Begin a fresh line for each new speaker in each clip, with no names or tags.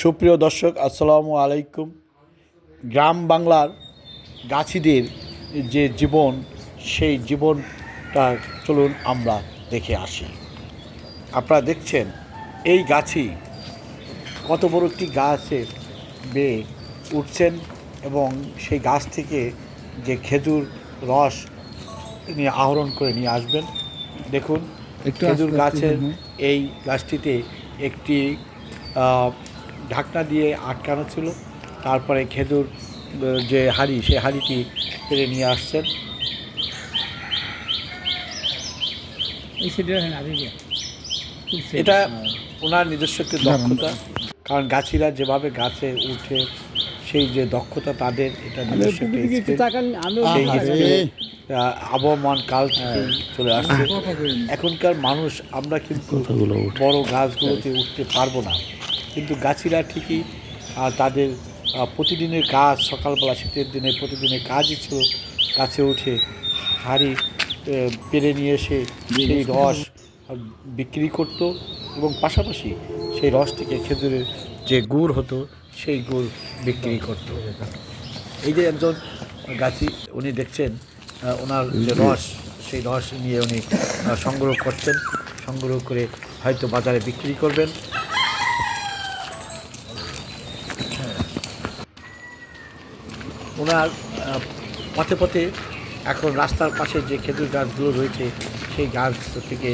সুপ্রিয় দর্শক আসসালামু আলাইকুম। গ্রাম বাংলার গাছিদের যে জীবন সেই জীবনটা চলুন আমরা দেখে আসি। আপনারা দেখছেন এই গাছি কত বড় একটি গাছে বেয়ে উঠছেন এবং সেই গাছ থেকে যে খেজুর রস নিয়ে আহরণ করে নিয়ে আসবেন। দেখুন
একটু
খেজুর গাছের এই গাছটিতে একটি ঢাকনা দিয়ে আটকানো ছিল। তারপরে খেজুর যে হাড়ি সেই হাড়িটি পেরে নিয়ে আসছেন। এটা ওনার নিজস্ব একটি দক্ষতা। কারণ গাছিরা যেভাবে গাছে উঠে সেই যে দক্ষতা তাদের এটা নিজস্ব আবহমান কাল থেকে চলে আসছে। এখনকার মানুষ আমরা কিন্তু বড় গাছগুলোতে উঠতে পারব না। কিন্তু গাছিরা ঠিকই তাদের প্রতিদিনের কাজ সকালবেলা শীতের দিনে প্রতিদিনের কাজই ছিল গাছে উঠে হাড়ি পেরে নিয়ে এসে সেই রস বিক্রি করত এবং পাশাপাশি সেই রস থেকে খেজুরের যে গুড় হতো সেই গুড় বিক্রি করত। এই যে একজন গাছি উনি দেখছেন ওনার যে রস সেই রস নিয়ে উনি সংগ্রহ করছেন। সংগ্রহ করে হয়তো বাজারে বিক্রি করবেন। ওনার পথে পথে এখন রাস্তার পাশে যে খেজুর গাছগুলো রয়েছে সেই গাছ থেকে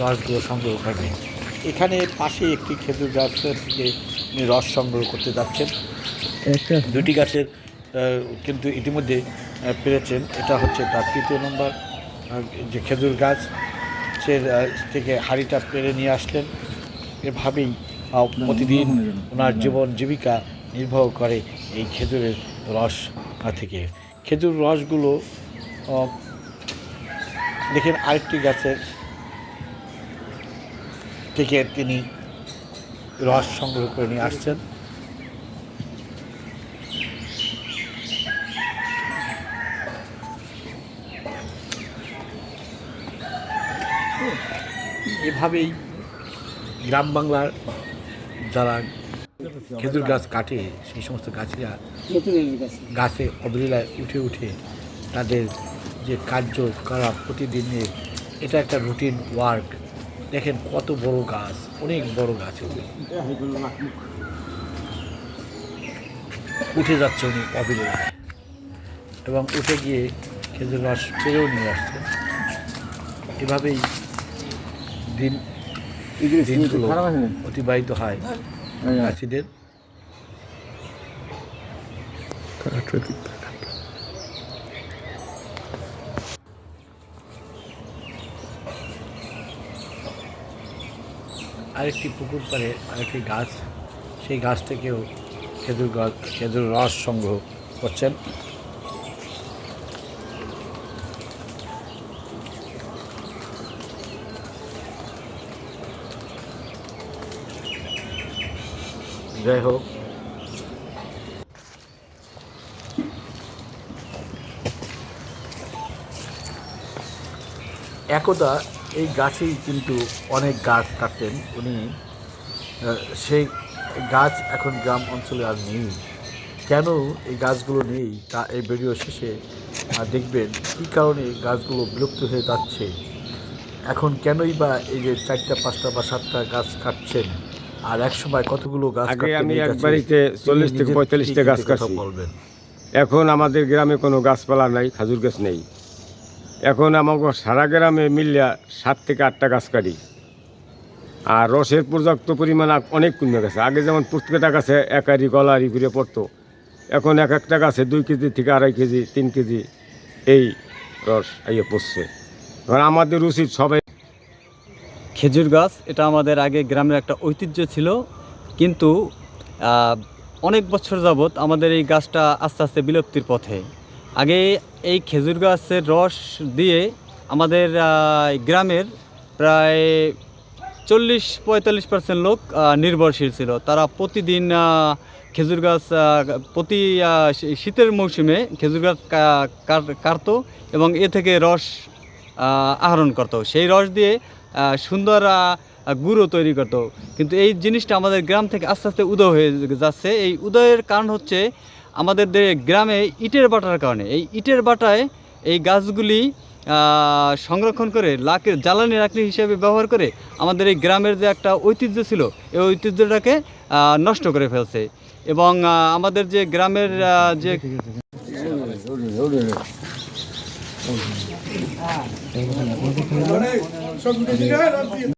রসগুলো সংগ্রহ করবে এখানে পাশে একটি খেজুর গাছ থেকে উনি রস সংগ্রহ করতে যাচ্ছেন। দুটি গাছের কিন্তু ইতিমধ্যে পেরেছেন। এটা হচ্ছে তার তৃতীয় নম্বর যে খেজুর গাছ সে থেকে হাড়িটা পেরে নিয়ে আসলেন। এভাবেই প্রতিদিন ওনার জীবন জীবিকা নির্ভর করে। এই খেজুরের রস থেকে। খেজুর রসগুলো দেখেন আরেকটি গাছের থেকে তিনি রস সংগ্রহ করে নিয়ে আসছেন। এভাবেই গ্রাম বাংলার যারা খেজুর গাছ কাটে সেই সমস্ত গাছিরা গাছে। অবলীলায় উঠে উঠে তাদের যে কার্য করা প্রতিদিনের এটা একটা রুটিন ওয়ার্ক দেখেন কত বড় গাছ অনেক বড় গাছ উঠে যাচ্ছে উনি অবলীলায়। এবং উঠে গিয়ে খেজুর রস পেরেও নিয়ে আসছে। এভাবেই দিন দিনগুলো অতিবাহিত হয়। চাষিদের। আরেকটি পুকুর পাড়ে আরেকটি গাছ, সেই গাছ থেকেও খেজুর গাছ, খেজুর রস সংগ্রহ করছেন। যাই হোক। একদা এই গাছেই কিন্তু অনেক গাছ কাটতেন উনি। সেই গাছ এখন গ্রাম অঞ্চলে আর নেই। কেন এই গাছগুলো নেই তা এই ভিডিও শেষে দেখবেন কী কারণে গাছগুলো বিলুপ্ত হয়ে যাচ্ছে। এখন কেনই বা এই যে চারটা, পাঁচটা বা সাতটা গাছ কাটছেন? আর এক সময় কতগুলো গাছ
আগে আমি এক বাড়িতে 40 থেকে
নিজের
45 টা
থেকে
গাছ কাটছি। এখন আমাদের গ্রামে কোনো গাছপালা নাই খাজুর গাছ নেই। এখন আমাকে সারা গ্রামে মিলিয়া সাত থেকে আটটা গাছ কাটি। আর রসের পর্যাপ্ত পরিমাণ অনেক কমে গেছে। আগে যেমন প্রত্যেকটা গাছে একারি গলারি করে পড়তো এখন এক একটা গাছে দুই কেজি থেকে আড়াই কেজি তিন কেজি এই রস আইয়ে পড়ছে। এবার আমাদের উচিত সবাই
খেজুর গাছ, এটা আমাদের আগে গ্রামের একটা ঐতিহ্য ছিল। কিন্তু অনেক বছর যাবৎ আমাদের এই গাছটা আস্তে আস্তে বিলুপ্তির পথে। আগে এই খেজুর গাছের রস দিয়ে আমাদের গ্রামের প্রায় চল্লিশ, পঁয়তাল্লিশ পার্সেন্ট লোক নির্ভরশীল ছিল। তারা প্রতিদিন খেজুর গাছ প্রতি শীতের মৌসুমে খেজুর গাছ কাটতো এবং এ থেকে রস আহরণ করতো। সেই রস দিয়ে সুন্দর গুঁড়ো তৈরি করতো। কিন্তু এই জিনিসটা আমাদের গ্রাম থেকে আস্তে আস্তে উদয় হয়ে যাচ্ছে। এই উদয়ের কারণ হচ্ছে আমাদের গ্রামে ইটের বাটার কারণে। এই ইটের বাটায় এই গাছগুলি সংরক্ষণ করে লাকের জ্বালানি লাকড়ি হিসেবে ব্যবহার করে আমাদের এই গ্রামের যে একটা ঐতিহ্য ছিল এই ঐতিহ্যটাকে নষ্ট করে ফেলছে। এবং আমাদের যে গ্রামের আহ, যে